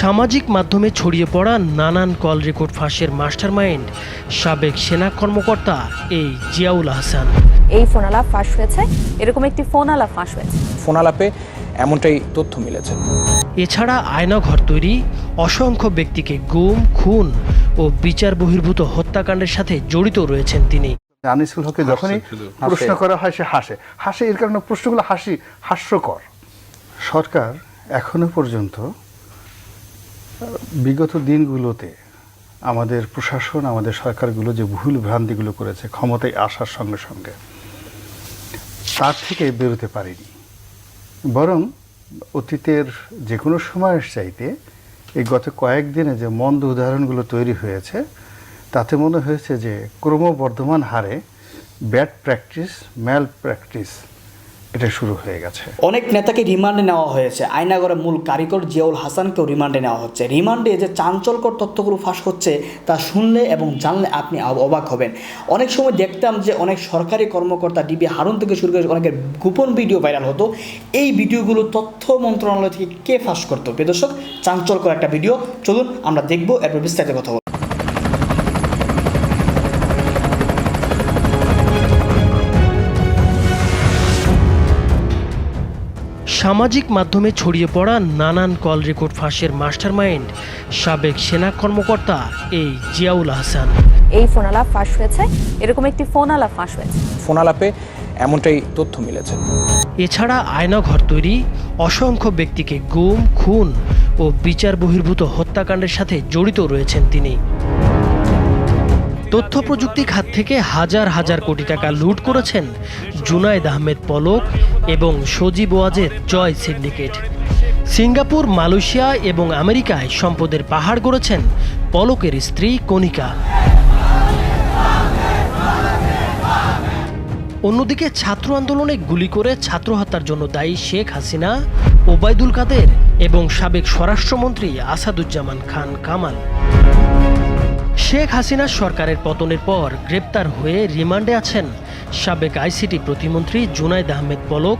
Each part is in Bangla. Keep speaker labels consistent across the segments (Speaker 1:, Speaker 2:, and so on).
Speaker 1: সামাজিক মাধ্যমে ছড়িয়ে পড়া নানান কল রেকর্ড ফাঁসের মাস্টারমাইন্ড সাবেক সেনা কর্মকর্তা এই জিয়াউল আহসান
Speaker 2: এই ফোন আলাপ ফাঁস হয়েছে এরকম একটি ফোন আলাপ ফাঁস হয়েছে।
Speaker 3: ফোন আলাপে এমনটাই তথ্য মিলেছে।
Speaker 1: এছাড়া আয়নাঘর তৈরি অসংখ্য ব্যক্তিকে গুম খুন ও বিচার বহির্ভূত হত্যাকাণ্ডের সাথে জড়িত রয়েছেন তিনি।
Speaker 4: আনিসুল হকে যখনই প্রশ্ন করা হয় সে হাসে। হাসে এর কারণে প্রশ্নগুলো হাসি হাস্যকর। সরকার এখনও পর্যন্ত বিগত দিনগুলোতে আমাদের প্রশাসন, আমাদের সরকারগুলো যে ভুল ভ্রান্তিগুলো করেছে, ক্ষমতায় আসার সঙ্গে সঙ্গে, তার থেকে বেরোতে পারেনি। বরং অতীতের যে কোনো সময়ের চাইতে এই গত কয়েকদিনে যে মন্দ উদাহরণগুলো তৈরি হয়েছে, তাতে মনে হয়েছে যে ক্রমবর্ধমান হারে ব্যাড প্র্যাকটিস, ম্যাল প্র্যাকটিস এটা শুরু হয়ে গেছে।
Speaker 5: অনেক নেতাকে রিমান্ডে নেওয়া হয়েছে। আয়নাগরের মূল কারিগর জিয়াউল হাসানকেও রিমান্ডে নেওয়া হচ্ছে। রিমান্ডে যে চাঞ্চল্যকর তথ্যগুলো ফাঁস হচ্ছে, তা শুনলে এবং জানলে আপনি অবাক হবেন। অনেক সময় দেখতাম যে অনেক সরকারি কর্মকর্তা ডিবি হারুন থেকে শুরু করে অনেকের গোপন ভিডিও ভাইরাল হতো। এই ভিডিওগুলো তথ্য মন্ত্রণালয় থেকে কে ফাঁস করতো? প্রিয় দর্শক, চাঞ্চল্যকর একটা ভিডিও। চলুন আমরা দেখব, এরপর বিস্তারিত কথা
Speaker 1: সামাজিক মাধ্যমে ছড়িয়ে পড়া নানান কল রেকর্ড ফাঁসের মাস্টারমাইন্ড সাবেক সেনা কর্মকর্তা এই জিয়াউল আহসান
Speaker 2: এই ফোন আলাপ ফাঁস হয়েছে এরকম একটি ফোন আলাপ ফাঁস হয়েছে।
Speaker 3: ফোন আলাপে এমনটাই তথ্য মিলেছে।
Speaker 1: এছাড়া আয়নাঘর তৈরি অসংখ্য ব্যক্তিকে গুম খুন ও বিচার বহির্ভূত হত্যাকাণ্ডের সাথে জড়িত রয়েছেন তিনি। তথ্য প্রযুক্তি খাত থেকে হাজার হাজার কোটি টাকা লুট করেছেন জুনায়দ আহমেদ পলক এবং Sajeeb Wazed Joy syndicate. Singapore, Malaysia এবং আমেরিকায় সম্পদের পাহাড় গড়েছেন পলকের স্ত্রী কণিকা। অন্যদিকে ছাত্র আন্দোলনে গুলি করে ছাত্র হত্যার জন্য দায়ী শেখ হাসিনা, ওবায়দুল কাদের এবং সাবেক স্বরাষ্ট্রমন্ত্রী আসাদুজ্জামান খান কামাল। শেখ হাসিনা সরকারের পতনের পর গ্রেপ্তার হয়ে রিমান্ডে আছেন সাবেক আইসিটি প্রতিমন্ত্রী জুনাইদ আহমেদ পলক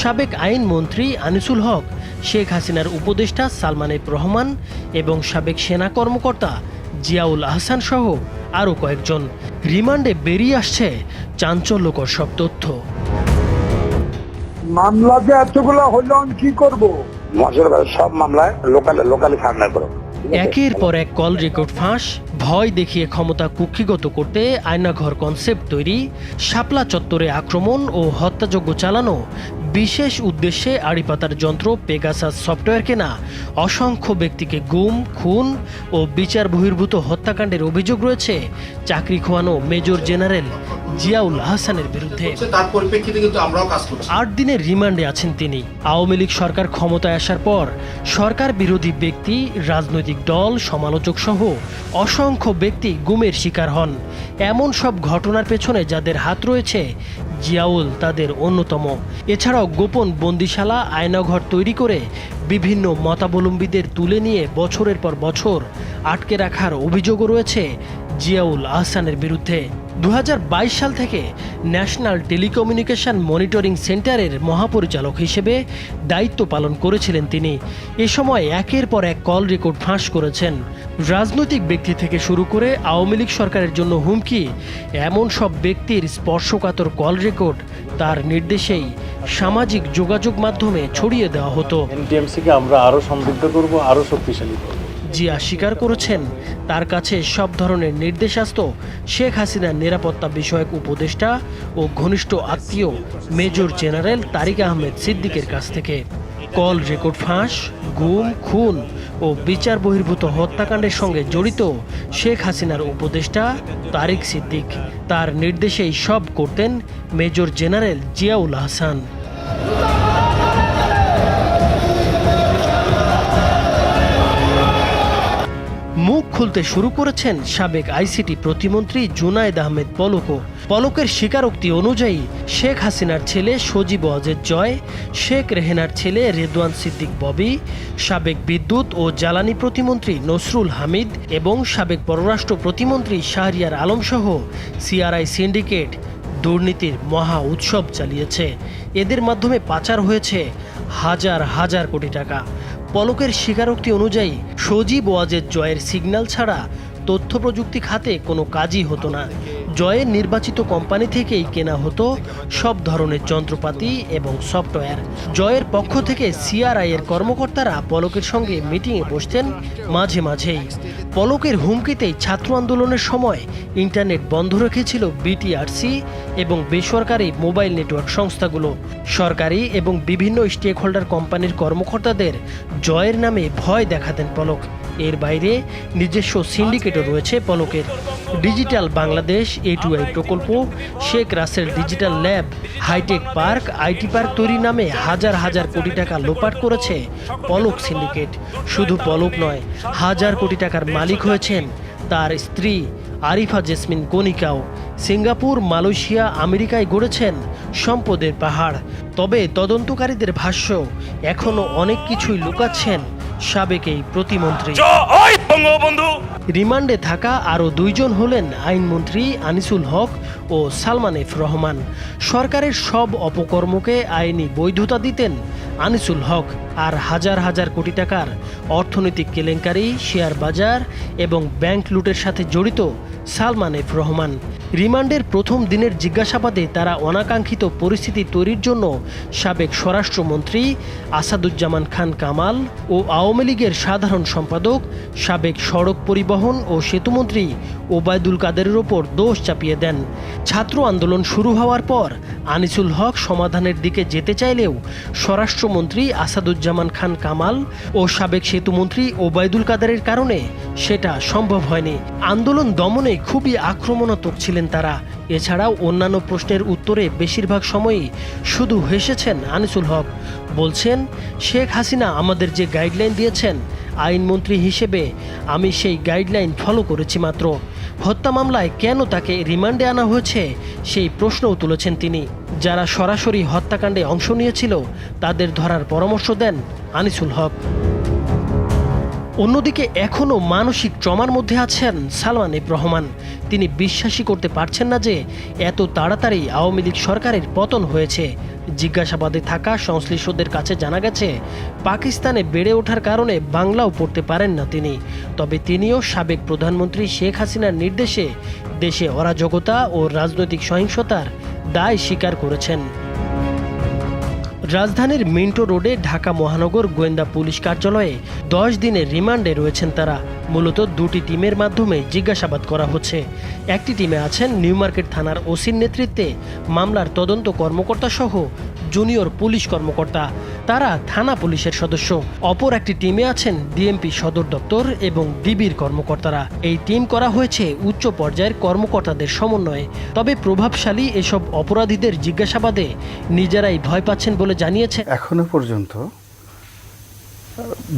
Speaker 1: সাবেক আইনমন্ত্রী আনিসুল হক শেখ হাসিনার উপদেষ্টা সালমান এফ রহমান এবং সাবেক সেনা কর্মকর্তা জিয়াউল আহসান সহ আরও কয়েকজন। রিমান্ডে বেরিয়ে আসছে চাঞ্চল্যকর সব তথ্য।
Speaker 6: মামলা যে এতগুলো হইল আমি কি করব?
Speaker 7: সব মামলায় লোকাল লোকালি ফার্নার করো।
Speaker 1: একের পর এক কল রেকর্ড ফাঁস, ভয় দেখিয়ে ক্ষমতা কুক্ষিগত করতে আয়নাঘর কনসেপ্ট তৈরি, শাপলা চত্বরে আক্রমণ ও হত্যাযজ্ঞ চালানো, বিশেষ উদ্দেশ্যে আড়িপাতার যন্ত্র পেগাসাস সফটওয়্যার কেনা, অসংখ্য ব্যক্তিকে গুম, খুন ও বিচার বহির্ভূত হত্যাকাণ্ডের অভিযোগ রয়েছে, চাকরি খোয়ানো মেজর জেনারেল জিয়াউল হাসানের বিরুদ্ধে।
Speaker 8: তার পরিপ্রেক্ষিতে কিন্তু আমরাও কাজ করছি।
Speaker 1: আট দিনের রিমান্ডে আছেন তিনি। আওয়ামী লীগ সরকার ক্ষমতায় আসার পর সরকার বিরোধী ব্যক্তি রাজনৈতিক দল সমালোচক সহ অসংখ্য ব্যক্তি গুমের শিকার হন। এমন সব ঘটনার পেছনে যাদের হাত রয়েছে জিয়াউল তাদের অন্যতম। এছাড়াও গোপন বন্দিশালা আয়নাঘর তৈরি করে বিভিন্ন মতাবলম্বীদের তুলে নিয়ে বছরের পর বছর আটকে রাখার অভিযোগও রয়েছে জিয়াউল আহসানের বিরুদ্ধে। দু হাজার বাইশ সাল থেকে ন্যাশনাল টেলিকমিউনিকেশন মনিটরিং সেন্টারের মহাপরিচালক হিসেবে দায়িত্ব পালন করেছিলেন তিনি। এ সময় একের পর এক কল রেকর্ড ফাঁস করেছেন। রাজনৈতিক ব্যক্তি থেকে শুরু করে আওয়ামী লীগ সরকারের জন্য হুমকি, এমন সব ব্যক্তির স্পর্শকাতর কল রেকর্ড তার নির্দেশেই সামাজিক যোগাযোগ মাধ্যমে ছড়িয়ে দেওয়া হতো।
Speaker 9: আমরা আরও সমৃদ্ধ করব, আরও শক্তিশালী করব।
Speaker 1: জিয়া স্বীকার করেছেন, তার কাছে সব ধরনের নির্দেশ আসত শেখ হাসিনার নিরাপত্তা বিষয়ক উপদেষ্টা ও ঘনিষ্ঠ আত্মীয় মেজর জেনারেল তারিক আহমেদ সিদ্দিকের কাছ থেকে। কল রেকর্ড ফাঁস, গুম, খুন ও বিচার বহির্ভূত হত্যাকাণ্ডের সঙ্গে জড়িত শেখ হাসিনার উপদেষ্টা তারিক সিদ্দিক। তার নির্দেশেই সব করতেন মেজর জেনারেল জিয়াউল হাসান। খুলতে শুরু করেছেন সাবেক আইসিটি প্রতিমন্ত্রী জুনায়দ আহমেদ পলকও পলকের স্বীকারোক্তি অনুযায়ী শেখ হাসিনার ছেলে সজীব ওয়াজেদ জয়, শেখ রেহেনার ছেলে রেদওয়ান সিদ্দিক ববি, সাবেক বিদ্যুৎ ও জ্বালানি প্রতিমন্ত্রী নসরুল হামিদ এবং সাবেক পররাষ্ট্র প্রতিমন্ত্রী শাহরিয়ার আলমসহ সিআরআই সিন্ডিকেট দুর্নীতির মহা উৎসব চালিয়েছে। এদের মাধ্যমে পাচার হয়েছে হাজার হাজার কোটি টাকা। পলকের স্বীকারোক্তি অনুযায়ী, সজীব ওয়াজের জয়ের সিগন্যাল ছাড়া তথ্য প্রযুক্তি খাতে কোনো কাজই হতো না। জয়ের নির্বাচিত কোম্পানি থেকেই কেনা হতো সব ধরনের যন্ত্রপাতি এবং সফটওয়্যার। জয়ের পক্ষ থেকে সিআরআই এর কর্মকর্তারা পলকের সঙ্গে মিটিংয়ে বসতেন মাঝে মাঝেই। পলকের হুমকিতেই ছাত্র আন্দোলনের সময় ইন্টারনেট বন্ধ রেখেছিল বিটিআরসি এবং বেসরকারি মোবাইল নেটওয়ার্ক সংস্থাগুলো। সরকারি এবং বিভিন্ন স্টেক হোল্ডার কোম্পানির কর্মকর্তাদের জয়ের নামে ভয় দেখাতেন পলক। এর বাইরে নিজস্ব সিন্ডিকেটও রয়েছে পলকের। Digital Bangladesh, A two I প্রকল্প, Sheikh Russell digital lab, high tech park IT park তৈরি নামে হাজার হাজার কোটি টাকা লোপাট করেছে পলক সিন্ডিকেট। শুধু পলক নয়, হাজার কোটি টাকার মালিক হয়েছেন তার স্ত্রী আরিফা জেসমিন কনিকাও সিঙ্গাপুর, মালয়েশিয়া, আমেরিকায় গড়েছেন সম্পদের পাহাড়। তবে তদন্তকারীদের ভাষ্য এখনও অনেক কিছুই লুকাচ্ছেন সাবেক এই প্রতিমন্ত্রী। রিমান্ডে থাকা আরও দুইজন হলেন আইনমন্ত্রী আনিসুল হক ও সালমান এফ রহমান। সরকারের সব অপকর্মকে আইনি বৈধতা দিতেন আনিসুল হক আর হাজার হাজার কোটি টাকার অর্থনৈতিক কেলেঙ্কারি, শেয়ার বাজার এবং ব্যাংক লুটের সাথে জড়িত সালমান এফ রহমান। রিমান্ডের প্রথম দিনের জিজ্ঞাসাবাদে তারা অনাকাঙ্ক্ষিত পরিস্থিতি তৈরির জন্য সাবেক স্বরাষ্ট্রমন্ত্রী আসাদুজ্জামান খান কামাল ও আওয়ামী লীগের সাধারণ সম্পাদক সাবেক সড়ক পরিবহন ও সেতুমন্ত্রী ওবায়দুল কাদেরের ওপর দোষ চাপিয়ে দেন। ছাত্র আন্দোলন শুরু হওয়ার পর আনিসুল হক সমাধানের দিকে যেতে চাইলেও স্বরাষ্ট্রমন্ত্রী আসাদুজ্জামান খান কামাল ও সাবেক সেতুমন্ত্রী ওবায়দুল কাদেরের কারণে সেটা সম্ভব হয়নি। আন্দোলন দমনে খুবই আক্রমণাত্মক ছিলেন তারা। এছাড়াও অন্যান্য প্রশ্নের উত্তরে বেশিরভাগ সময়ই শুধু হেসেছেন আনিসুল হক। বলছেন, শেখ হাসিনা আমাদের যে গাইডলাইন দিয়েছেন আইনমন্ত্রী হিসেবে আমি সেই গাইডলাইন ফলো করেছি মাত্র। হত্যা মামলায় কেন তাকে রিমান্ডে আনা হয়েছে, সেই প্রশ্নও তুলেছেন তিনি। যারা সরাসরি হত্যাকাণ্ডে অংশ নিয়েছিল, তাদের ধরার পরামর্শ দেন আনিসুল হক। অন্যদিকে এখনও মানসিক ট্রমার মধ্যে আছেন সালমান এফ রহমান। তিনি বিশ্বাসই করতে পারছেন না যে, এত তাড়াতাড়ি আওয়ামী লীগ সরকারের পতন হয়েছে। জিজ্ঞাসাবাদে থাকা সংশ্লিষ্টদের কাছে জানা গেছে, পাকিস্তানে বেড়ে ওঠার কারণে বাংলাও পড়তে পারেন না তিনি। তবে তিনিও সাবেক প্রধানমন্ত্রী শেখ হাসিনার নির্দেশে দেশে অরাজকতা ও রাজনৈতিক সহিংসতার দায় স্বীকার করেছেন। রাজধানীর মিন্টো রোডে ঢাকা মহানগর গোয়েন্দা পুলিশ কার্যালয়ে দশ দিনের রিমান্ডে রয়েছেন তারা। মূলত দুটি টিমের মাধ্যমে জিজ্ঞাসাবাদ করা হচ্ছে। একটি টিমে আছেন নিউ মার্কেট থানার ওসির নেতৃত্বে মামলার তদন্ত কর্মকর্তা সহ জুনিয়র পুলিশ কর্মকর্তা। তারা থানা পুলিশের সদস্য। অপর একটি টিমে আছেন ডিএমপি সদর দপ্তর এবং ডিবির কর্মকর্তারা। এই টিম করা হয়েছে উচ্চ পর্যায়ের কর্মকর্তাদের সমন্বয়ে। তবে প্রভাবশালী এসব অপরাধীদের জিজ্ঞাসাবাদে নিজেরাই ভয় পাচ্ছেন বলে জানিয়েছে।
Speaker 4: এখনও পর্যন্ত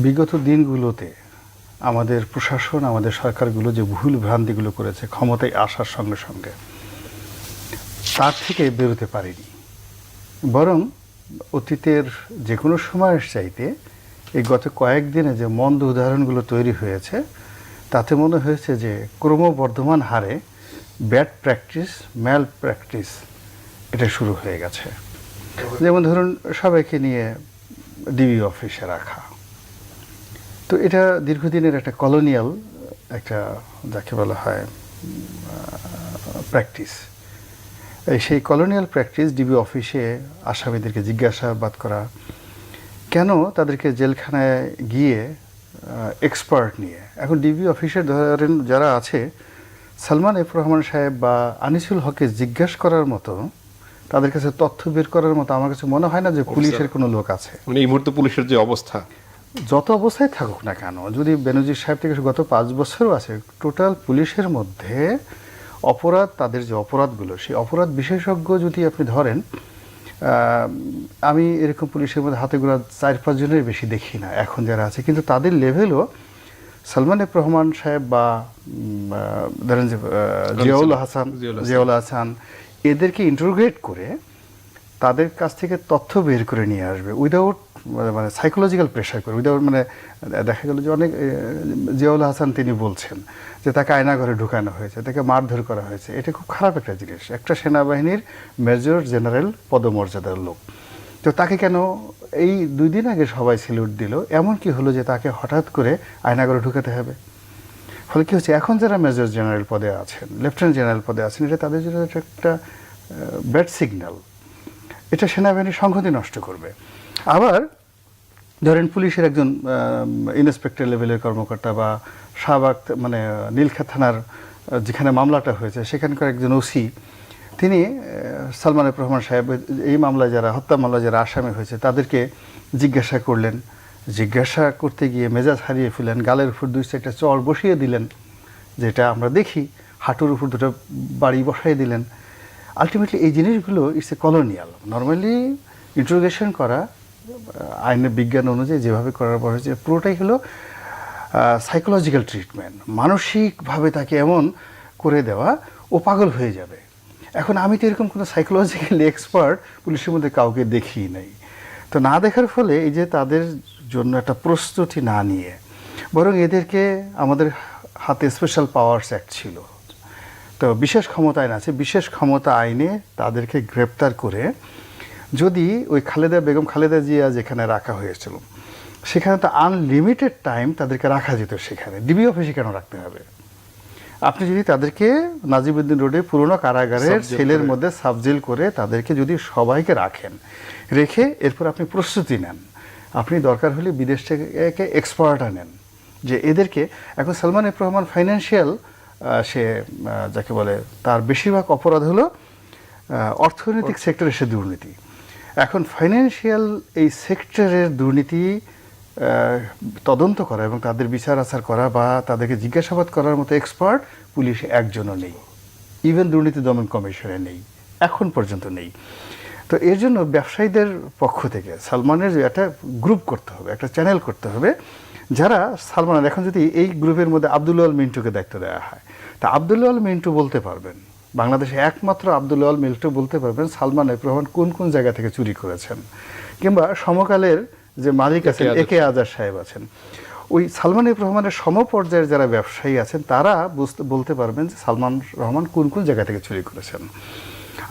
Speaker 4: বিগত দিনগুলোতে আমাদের প্রশাসন, আমাদের সরকারগুলো যে ভুল ভ্রান্তিগুলো করেছে ক্ষমতায় আসার সঙ্গে সঙ্গে, তার থেকে বেরোতে পারেনি। বরং অতীতের যে কোনো সময়ের চাইতে এই গত কয়েকদিনে যে মন্দ উদাহরণগুলো তৈরি হয়েছে, তাতে মনে হয়েছে যে ক্রমবর্ধমান হারে ব্যাড প্র্যাকটিস, ম্যাল প্র্যাকটিস এটা শুরু হয়ে গেছে। যেমন ধরুন সবাইকে নিয়ে ডিবি অফিসে রাখা। তো এটা দীর্ঘদিনের একটা কলোনিয়াল একটা যাকে বলা হয় প্র্যাকটিস এই সেই কলোনিয়াল প্র্যাকটিস ডিবি অফিসে আসামিদেরকে জিজ্ঞাসাবাদ করা কেন তাদেরকে জেলখানায় গিয়ে এক্সপার্ট নিয়ে? এখন ডিবি অফিসে ধরেন যারা আছে সালমান এফ রহমান সাহেব বা আনিসুল হকে জিজ্ঞাসা করার মতো তাদের কাছে তথ্য বের করার মতো আমার কাছে মনে হয় না যে পুলিশের কোনো লোক আছে।
Speaker 8: মানে এই মুহূর্তে পুলিশের যে অবস্থা
Speaker 4: যত অবস্থায় থাকুক না কেন যদি বেনজির সাহেব থেকে গত পাঁচ বছরও আছে টোটাল পুলিশের মধ্যে অপরাধ তাদের যে অপরাধগুলো সেই অপরাধ বিশেষজ্ঞ যদি আপনি ধরেন আমি এরকম পুলিশের মধ্যে হাতে গোড়া চার পাঁচ জনের বেশি দেখি না এখন যারা আছে কিন্তু তাদের লেভেলও সালমান এফ রহমান সাহেব বা ধরেন যে জিয়াউল হাসান
Speaker 8: জিয়াউল হাসান।
Speaker 4: জিয়াউল হাসান এদেরকে ইন্টারোগেট করে তাদের কাছ থেকে তথ্য বের করে নিয়ে আসবে উইদাউট মানে সাইকোলজিক্যাল প্রেশার করে উইদাউট মানে দেখা গেল যে অনেক জিয়াউল হাসান তিনি বলছেন যে তাকে আয়নাঘরে ঢুকানো হয়েছে, তাকে মারধর করা হয়েছে। এটা খুব খারাপ একটা জিনিস। একটা সেনাবাহিনীর মেজর জেনারেল পদমর্যাদার লোক। তো তাকে কেন এই দুই দিন আগে সবাই স্যালুট দিল, এমন কি হলো যে তাকে হঠাৎ করে আয়নাগরে ঢুকাতে হবে? ফলে কী হচ্ছে? এখন যারা মেজর জেনারেল পদে আছেন লেফটেন্যান্ট জেনারেল পদে আছেন, এটা তাদের জন্য একটা ব্যাড সিগন্যাল এটা সেনাবাহিনীর সংহতি নষ্ট করবে। আবার ধরেন পুলিশের একজন ইন্সপেক্টর লেভেলের কর্মকর্তা বা শাহবাগ মানে নীলক্ষেত থানার যেখানে মামলাটা হয়েছে, সেখানকার একজন ওসি, তিনি সালমান রহমান সাহেব, এই মামলায় যারা, হত্যা মামলায় যারা আসামি হয়েছে, তাদেরকে জিজ্ঞাসা করলেন। জিজ্ঞাসা করতে গিয়ে মেজাজ হারিয়ে ফেলেন গালের উপর দুই চারটা চর বসিয়ে দিলেন, যেটা আমরা দেখি, হাঁটুর উপর দুটো বাড়ি বসাই দিলেন আলটিমেটলি এই জিনিসগুলো it's a colonial normally interrogation করা আইনের বিজ্ঞান অনুযায়ী যেভাবে করার পর হচ্ছে পুরোটাই হলো সাইকোলজিক্যাল ট্রিটমেন্ট মানসিকভাবে তাকে এমন করে দেওয়া, ও পাগল হয়ে যাবে। এখন আমি তো এরকম কোনো সাইকোলজিক্যাল এক্সপার্ট পুলিশের মধ্যে কাউকে দেখিই নাই। তো না দেখার ফলে এই যে তাদের জন্য একটা প্রস্তুতি না নিয়ে, বরং এদেরকে আমাদের হাতে স্পেশাল পাওয়ার্স অ্যাক্ট ছিল। তো বিশেষ ক্ষমতা আইন আছে বিশেষ ক্ষমতা আইনে তাদেরকে গ্রেপ্তার করে যদি ওই খালেদা বেগম খালেদা জিয়া যেখানে রাখা হয়েছিল সেখানে তো আনলিমিটেড টাইম তাদেরকে রাখা যেত সেখানে ডিবি অফিসে কেন রাখতে হবে আপনি যদি তাদেরকে নাজিবুদ্দিন রোডে পুরনো কারাগারের সেলের। মধ্যে সাবজেল করে তাদেরকে যদি সবাইকে রাখেন রেখে এরপর আপনি প্রস্তুতি নেন আপনি দরকার হলে বিদেশ থেকে এক্সপার্ট আনেন যে এদেরকে এখন সালমান এফ রহমান ফাইন্যান্সিয়াল সে যাকে বলে, তার বেশিরভাগ অপরাধ হলো অর্থনৈতিক সেক্টরে সে দুর্নীতি। এখন ফাইন্যান্সিয়াল এই সেক্টরের দুর্নীতি তদন্ত করা এবং তাদের বিচার আচার করা বা তাদেরকে জিজ্ঞাসাবাদ করার মতো এক্সপার্ট পুলিশ একজনও নেই। ইভেন দুর্নীতি দমন কমিশনে নেই। এখন পর্যন্ত নেই। তো এর জন্য ব্যবসায়ীদের পক্ষ থেকে সালমানের একটা গ্রুপ করতে হবে, একটা চ্যানেল করতে হবে, যারা সালমানের এখন যদি এই গ্রুপের মধ্যে আবদুল্লাল মিন্টুকে দায়িত্ব দেওয়া হয় তা আবদুল্লাল মিন্টু বলতে পারবেন। বাংলাদেশে একমাত্র আবদুল্লাল মিন্টু বলতে পারবেন সালমান এফ রহমান কোন কোন জায়গা থেকে চুরি করেছেন। কিংবা সমকালের যে মালিক আছেন
Speaker 9: আজাদ
Speaker 4: একে আজাদ সাহেব আছেন। ওই সালমান এফ রহমানের সমপর্যায়ের যারা ব্যবসায়ী আছেন তারা বুঝতে বলতে পারবেন যে সালমান রহমান কোন কোন জায়গা থেকে চুরি করেছেন।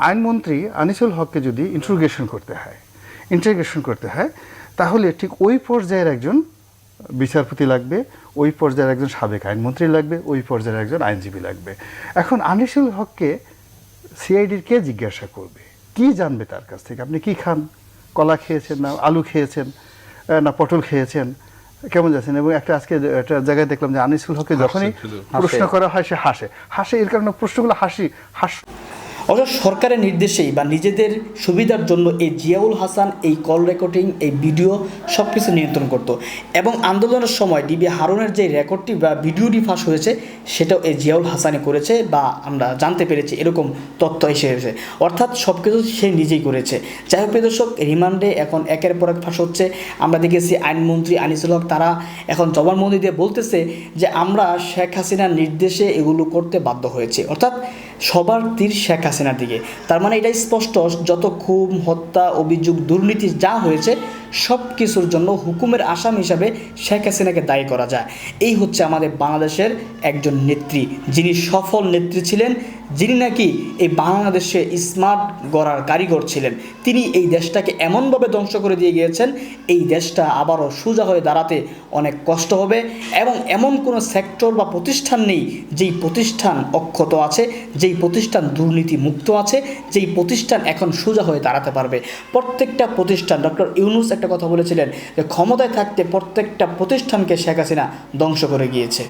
Speaker 4: আইনমন্ত্রী আনিসুল হককে যদি ইন্ট্রোগেশন করতে হয় ইন্টারগেশন করতে হয় তাহলে ঠিক ওই পর্যায়ের একজন বিচারপতি লাগবে ওই পর্যায়ের একজন সাবেক আইনমন্ত্রী লাগবে ওই পর্যায়ের একজন আইনজীবী লাগবে। এখন আনিসুল হককে সিআইডির কে জিজ্ঞাসা করবে? কি জানবে তার কাছ থেকে? আপনি কি খান? কলা খেয়েছেন না? আলু খেয়েছেন? না পটল খেয়েছেন? কেমন যাচ্ছেন? এবং একটা আজকে একটা জায়গায় দেখলাম যে আনিসুল হককে যখনই। প্রশ্ন করা হয় সে হাসে। হাসে এর কারণে প্রশ্নগুলো হাসি হাস
Speaker 5: অথচ সরকারের নির্দেশেই বা নিজেদের সুবিধার জন্য এই জিয়াউল হাসান, এই কল রেকর্ডিং, এই ভিডিও সব কিছু নিয়ন্ত্রণ করত। এবং আন্দোলনের সময় ডিবি হারুনের যে রেকর্ডটি বা ভিডিওটি ফাঁস হয়েছে, সেটাও এই জিয়াউল হাসানই করেছে বা আমরা জানতে পেরেছি এরকম তথ্য এসে এসেছে। অর্থাৎ সব কিছু সে নিজেই করেছে। যাই হোক দর্শক, রিমান্ডে এখন একের পর এক ফাঁস হচ্ছে। আমরা দেখেছি আইনমন্ত্রী আনিসুল হক, তারা এখন জবানবন্দি দিয়ে বলতেছে যে আমরা শেখ হাসিনার নির্দেশে এগুলো করতে বাধ্য হয়েছে। অর্থাৎ সবার তীর শেখ হাসিনার দিকে। তার মানে এটাই স্পষ্ট যত খুন, হত্যা, অভিযোগ, দুর্নীতি যা হয়েছে সব কিছুর জন্য হুকুমের আসাম হিসাবে শেখ হাসিনাকে দায়ী করা যায়। এই হচ্ছে আমাদের বাংলাদেশের একজন নেত্রী। যিনি সফল নেত্রী ছিলেন, যিনি নাকি এই বাংলাদেশে স্মার্ট গড়ার কারিগর ছিলেন। তিনি এই দেশটাকে এমনভাবে ধ্বংস করে দিয়ে গিয়েছেন, এই দেশটা আবারও সোজা হয়ে দাঁড়াতে অনেক কষ্ট হবে এবং এমন কোনো সেক্টর বা প্রতিষ্ঠান নেই যেই প্রতিষ্ঠান অক্ষত আছে যেই প্রতিষ্ঠান দুর্নীতি মুক্ত আছে, যেই প্রতিষ্ঠান এখন সোজা হয়ে দাঁড়াতে পারবে। প্রত্যেকটা প্রতিষ্ঠান, ডক্টর ইউনুস একটা কথা বলেছিলেন যে ক্ষমতায় থাকতে প্রত্যেকটা প্রতিষ্ঠানকে শেখ হাসিনা ধ্বংস করে গিয়েছে।